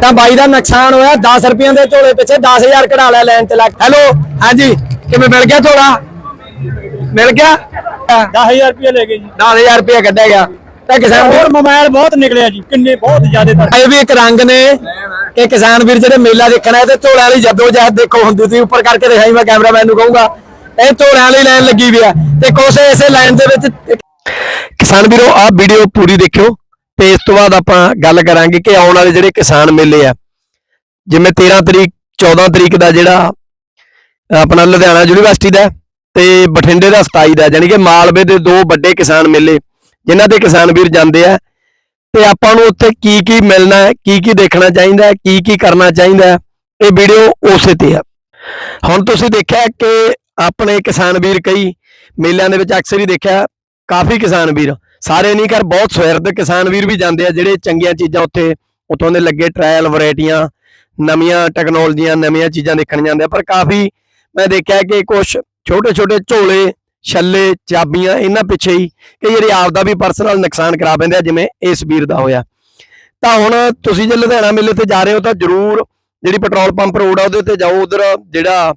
ਤਾਂ ਬਾਈ ਦਾ ਨੁਕਸਾਨ ਹੋਇਆ 10 ਰੁਪਈਆਂ ਦੇ ਝੋਲੇ ਪਿੱਛੇ 10000 ਕਢਾ ਲਿਆ ਲੈਣ ਤੇ ਲੱਗ। ਹੈਲੋ ਹਾਂਜੀ ਕਿਵੇਂ ਮਿਲ ਗਿਆ ਝੋਲਾ? ਮਿਲ ਗਿਆ? 10000 ਰੁਪਏ ਲੈ ਗਏ ਜੀ। 10000 ਰੁਪਇਆ ਕੱਢਿਆ ਗਿਆ। ਤਾਂ ਕਿਸਾਨ ਹੋਰ ਮੋਬਾਈਲ ਬਹੁਤ ਨਿਕਲਿਆ ਜੀ ਕਿੰਨੇ ਬਹੁਤ ਜ਼ਿਆਦਾ ਤਾਂ। ਇਹ ਵੀ ਇੱਕ ਰੰਗ ਨੇ ਕਿ ਕਿਸਾਨ ਵੀਰ ਜਿਹੜੇ ਮੇਲਾ ਦੇਖਣਾ ਹੈ ਤੇ ਝੋਲਿਆਂ ਵਾਲੀ ਜੱਦੋ ਜਹਿਦ ਦੇਖੋ ਹੁੰਦੀ ਸੀ ਉੱਪਰ ਕਰਕੇ ਦਿਖਾਈ ਮੈਂ ਕੈਮਰਾਮੈਨ ਨੂੰ ਕਹੂੰਗਾ। ਇਹ ਝੋਲਿਆਂ ਵਾਲੀ ਲਾਈਨ ਲੱਗੀ ਵੀ ਆ ਤੇ ਕੁਛ ਇਸੇ ਲਾਈਨ ਦੇ ਵਿੱਚ ਕਿਸਾਨ ਵੀਰੋ ਆਹ ਵੀਡੀਓ ਪੂਰੀ ਦੇਖਿਓ। ਤੇ ਇਸ ਤੋਂ ਬਾਅਦ ਆਪਾਂ ਗੱਲ ਕਰਾਂਗੇ ਕਿ ਆਉਣ ਵਾਲੇ ਜਿਹੜੇ ਕਿਸਾਨ ਮੇਲੇ ਆ, ਜਿਵੇਂ 13 ਤਰੀਕ 14 ਤਰੀਕ ਦਾ ਜਿਹੜਾ ਆਪਣਾ ਲੁਧਿਆਣਾ ਯੂਨੀਵਰਸਿਟੀ ਦਾ ਤੇ ਬਠਿੰਡੇ ਦਾ 27 ਦਾ ਯਾਨੀ ਕਿ ਮਾਲਵੇ ਦੇ ਦੋ ਵੱਡੇ ਕਿਸਾਨ ਮੇਲੇ, ਜਿਨ੍ਹਾਂ ਦੇ ਕਿਸਾਨ ਵੀਰ ਜਾਂਦੇ ਆ। ਤੇ ਆਪਾਂ ਨੂੰ ਉੱਥੇ ਕੀ ਕੀ ਮਿਲਣਾ ਹੈ ਕੀ ਕੀ ਦੇਖਣਾ ਚਾਹੀਦਾ ਹੈ ਕੀ ਕੀ ਕਰਨਾ ਚਾਹੀਦਾ ਹੈ, ਇਹ ਵੀਡੀਓ ਉਸੇ ਤੇ ਆ। ਹੁਣ ਤੁਸੀਂ ਦੇਖਿਆ ਕਿ ਆਪਣੇ ਕਿਸਾਨ ਵੀਰ ਕਈ ਮੇਲਿਆਂ ਦੇ ਵਿੱਚ ਅਕਸਰ ਹੀ ਦੇਖਿਆ, ਕਾਫੀ ਕਿਸਾਨ ਵੀਰ ਸਾਰੇ ਨਹੀਂ ਕਰ, ਬਹੁਤ ਸੁਹਿਰਦ ਕਿਸਾਨ ਵੀਰ ਵੀ ਜਾਂਦੇ ਆ, ਜਿਹੜੇ ਚੰਗੀਆਂ ਚੀਜ਼ਾਂ ਉੱਥੇ, ਉੱਥੋਂ ਦੇ ਲੱਗੇ ਟ੍ਰਾਇਲ ਵੈਰਾਈਟੀਆਂ ਨਵੀਆਂ ਟੈਕਨੋਲੋਜੀਆਂ ਨਵੀਆਂ ਚੀਜ਼ਾਂ ਦੇਖਣ ਜਾਂਦੇ ਆ, ਪਰ ਕਾਫੀ ਮੈਂ ਦੇਖਿਆ ਕਿ ਕੁਝ ਛੋਟੇ ਛੋਟੇ ਝੋਲੇ, ਛੱਲੇ, ਚਾਬੀਆਂ ਇਹਨਾਂ ਪਿੱਛੇ ਹੀ ਕਈ ਵਾਰੀ ਆਪਦਾ ਵੀ ਪਰਸਨਲ ਨੁਕਸਾਨ ਕਰਾ ਪੈਂਦੇ ਆ, ਜਿਵੇਂ ਇਸ ਵੀਰ ਦਾ ਹੋਇਆ। ਤਾਂ ਹੁਣ ਤੁਸੀਂ ਜੇ ਲੁਧਿਆਣਾ ਮੇਲੇ ਤੇ ਜਾ ਰਹੇ ਹੋ ਤਾਂ ਜਰੂਰ ਜਿਹੜੀ ਪੈਟਰੋਲ ਪੰਪ ਰੋਡ ਆ, ਉਹਦੇ ਤੇ ਜਾਓ, ਉਧਰ ਜਿਹੜਾ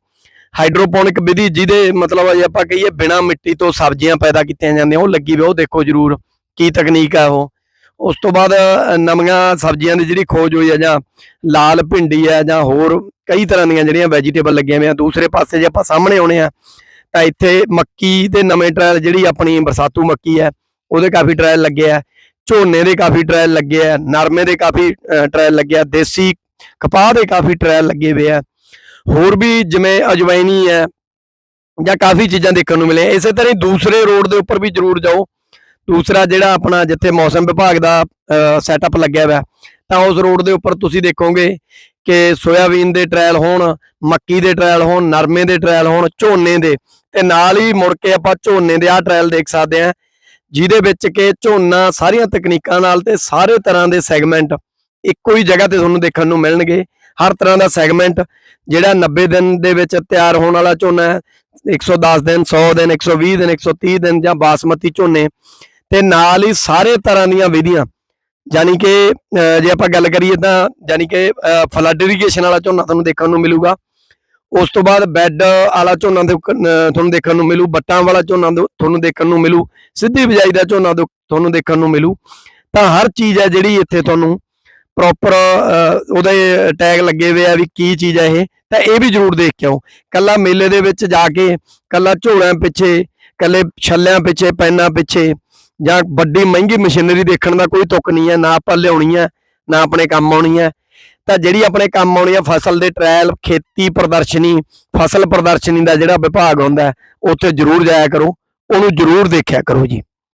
ਹਾਈਡਰੋਪੋਨਿਕ ਵਿਧੀ ਜਿਹਦੇ ਮਤਲਬ ਜੇ ਆਪਾਂ ਕਹੀਏ ਬਿਨਾ ਮਿੱਟੀ ਤੋਂ ਸਬਜ਼ੀਆਂ ਪੈਦਾ ਕੀਤੀਆਂ ਜਾਂਦੀਆਂ, ਉਹ ਲੱਗੀ ਵੀ, ਉਹ ਦੇਖੋ ਜਰੂਰ ਕੀ ਤਕਨੀਕ ਆ ਉਹ। ਉਸ ਤੋਂ ਬਾਅਦ ਨਵੀਆਂ ਸਬਜ਼ੀਆਂ ਦੀ ਜਿਹੜੀ ਖੋਜ ਹੋਈ ਹੈ ਜਾਂ ਲਾਲ ਭਿੰਡੀ ਹੈ ਜਾਂ ਹੋਰ ਕਈ ਤਰ੍ਹਾਂ ਦੀਆਂ ਜਿਹੜੀਆਂ ਵੈਜੀਟੇਬਲ ਲੱਗੀਆਂ ਹੋਈਆਂ, ਦੂਸਰੇ ਪਾਸੇ ਜੇ ਆਪਾਂ ਸਾਹਮਣੇ ਆਉਣੇ ਆ, ਤਾਂ ਇੱਥੇ ਮੱਕੀ ਦੇ ਨਵੇਂ ਟ੍ਰਾਇਲ ਜਿਹੜੀ ਆਪਣੀ ਬਰਸਾਤੂ ਮੱਕੀ ਹੈ ਉਹਦੇ ਕਾਫੀ ਟ੍ਰਾਇਲ ਲੱਗੇ ਆ। ਝੋਨੇ ਦੇ ਕਾਫੀ ਟ੍ਰਾਇਲ ਲੱਗੇ ਆ, ਨਰਮੇ ਦੇ ਕਾਫੀ ਟ੍ਰਾਇਲ ਲੱਗੇ ਆ, ਦੇਸੀ ਕਪਾਹ ਦੇ ਕਾਫੀ ਟ੍ਰਾਇਲ ਲੱਗੇ ਹੋਏ ਆ। ਹੋਰ ਵੀ ਜਿਵੇਂ ਅਜਵਾਇਨੀ ਹੈ ਜਾਂ ਕਾਫੀ ਚੀਜ਼ਾਂ ਦੇਖਣ ਨੂੰ ਮਿਲੇ ਇਸੇ ਤਰ੍ਹਾਂ ਹੀ ਦੂਸਰੇ ਰੋਡ ਦੇ ਉੱਪਰ ਵੀ ਜ਼ਰੂਰ ਜਾਓ। ਦੂਸਰਾ ਜਿਹੜਾ ਆਪਣਾ ਜਿੱਥੇ ਮੌਸਮ ਵਿਭਾਗ ਦਾ ਸੈਟਅਪ ਲੱਗਿਆ ਹੋਇਆ, ਤਾਂ ਉਸ ਰੋਡ ਦੇ ਉੱਪਰ ਤੁਸੀਂ ਦੇਖੋਗੇ ਕਿ ਸੋਇਆਬੀਨ ਦੇ ਟ੍ਰਾਇਲ ਹੋਣ, ਮੱਕੀ ਦੇ ਟ੍ਰਾਇਲ ਹੋਣ, ਨਰਮੇ ਦੇ ਟ੍ਰਾਇਲ ਹੋਣ, ਝੋਨੇ ਦੇ। ਤੇ ਨਾਲ ਹੀ ਮੁੜ ਕੇ ਆਪਾਂ ਝੋਨੇ ਦੇ ਆਹ ਟ੍ਰਾਇਲ ਦੇਖ ਸਕਦੇ ਹਾਂ, ਜਿਹਦੇ ਵਿੱਚ ਕਿ ਝੋਨਾ ਸਾਰੀਆਂ ਤਕਨੀਕਾਂ ਨਾਲ ਤੇ ਸਾਰੇ ਤਰ੍ਹਾਂ ਦੇ ਸੈਗਮੈਂਟ ਇੱਕੋ ਹੀ ਜਗ੍ਹਾ ਤੇ ਤੁਹਾਨੂੰ ਦੇਖਣ ਨੂੰ ਮਿਲਣਗੇ। ਹਰ ਤਰ੍ਹਾਂ ਦਾ ਸੈਗਮੈਂਟ, ਜਿਹੜਾ 90 ਦਿਨ ਦੇ ਵਿੱਚ ਤਿਆਰ ਹੋਣ ਵਾਲਾ ਝੋਨਾ ਹੈ 110 ਦਿਨ 100 ਦਿਨ 120 ਦਿਨ 130 ਦਿਨ ਜਾਂ ਬਾਸਮਤੀ ਝੋਨੇ, ਤੇ ਨਾਲ ਹੀ ਸਾਰੇ ਤਰ੍ਹਾਂ ਦੀਆਂ ਵਿਧੀਆਂ ਯਾਨੀ ਕਿ ਜੇ ਆਪਾਂ ਗੱਲ ਕਰੀਏ ਤਾਂ ਯਾਨੀ ਕਿ ਫਲੱਡ ਇਰੀਗੇਸ਼ਨ ਵਾਲਾ ਝੋਨਾ ਤੁਹਾਨੂੰ ਦੇਖਣ ਨੂੰ ਮਿਲੂਗਾ, ਉਸ ਤੋਂ ਬਾਅਦ ਬੈੱਡ ਵਾਲਾ ਝੋਨਾ ਦੇ ਤੁਹਾਨੂੰ ਦੇਖਣ ਨੂੰ ਮਿਲੂ, ਬੱਟਾਂ ਵਾਲਾ ਝੋਨਾ ਦੋ- ਤੁਹਾਨੂੰ ਦੇਖਣ ਨੂੰ ਮਿਲੂ, ਸਿੱਧੀ ਬਿਜਾਈ ਦਾ ਝੋਨਾ ਦੋ- ਤੁਹਾਨੂੰ ਦੇਖਣ ਨੂੰ ਮਿਲੂ, ਤਾਂ ਹਰ ਚੀਜ਼ ਹੈ ਜਿਹੜੀ ਇੱਥੇ ਤੁਹਾਨੂੰ ਪ੍ਰੋਪਰ ਉਹਦੇ ਟੈਗ ਲੱਗੇ ਹੋਏ ਆ ਵੀ ਕੀ ਚੀਜ਼ ਹੈ ਇਹ, ਤਾਂ ਇਹ ਵੀ ਜ਼ਰੂਰ ਦੇਖ ਕੇ ਆਓ। ਕੱਲਾ ਮੇਲੇ ਦੇ ਵਿੱਚ ਜਾ ਕੇ, ਕੱਲਾ ਝੋਲਿਆਂ ਪਿੱਛੇ, ਕੱਲੇ ਛੱਲਿਆਂ ਪਿੱਛੇ, ਪੈਨਾਂ ਪਿੱਛੇ, ਜਾਂ ਵੱਡੀ ਮਹਿੰਗੀ ਮਸ਼ੀਨਰੀ ਦੇਖਣ ਦਾ ਕੋਈ ਤੁੱਕ ਨਹੀਂ ਹੈ, ਨਾ ਆਪਾਂ ਲਿਆਉਣੀ ਹੈ, ਨਾ ਆਪਣੇ ਕੰਮ ਆਉਣੀ ਹੈ। ਤਾਂ ਜਿਹੜੀ ਆਪਣੇ ਕੰਮ ਆਉਣੀ ਆ ਫਸਲ ਦੇ ਟ੍ਰਾਇਲ ਖੇਤੀ ਪ੍ਰਦਰਸ਼ਨੀ, ਫਸਲ ਪ੍ਰਦਰਸ਼ਨੀ ਦਾ ਜਿਹੜਾ ਵਿਭਾਗ ਹੁੰਦਾ ਉੱਥੇ ਜ਼ਰੂਰ ਜਾਇਆ ਕਰੋ, ਉਹਨੂੰ ਜ਼ਰੂਰ ਦੇਖਿਆ ਕਰੋ ਜੀ।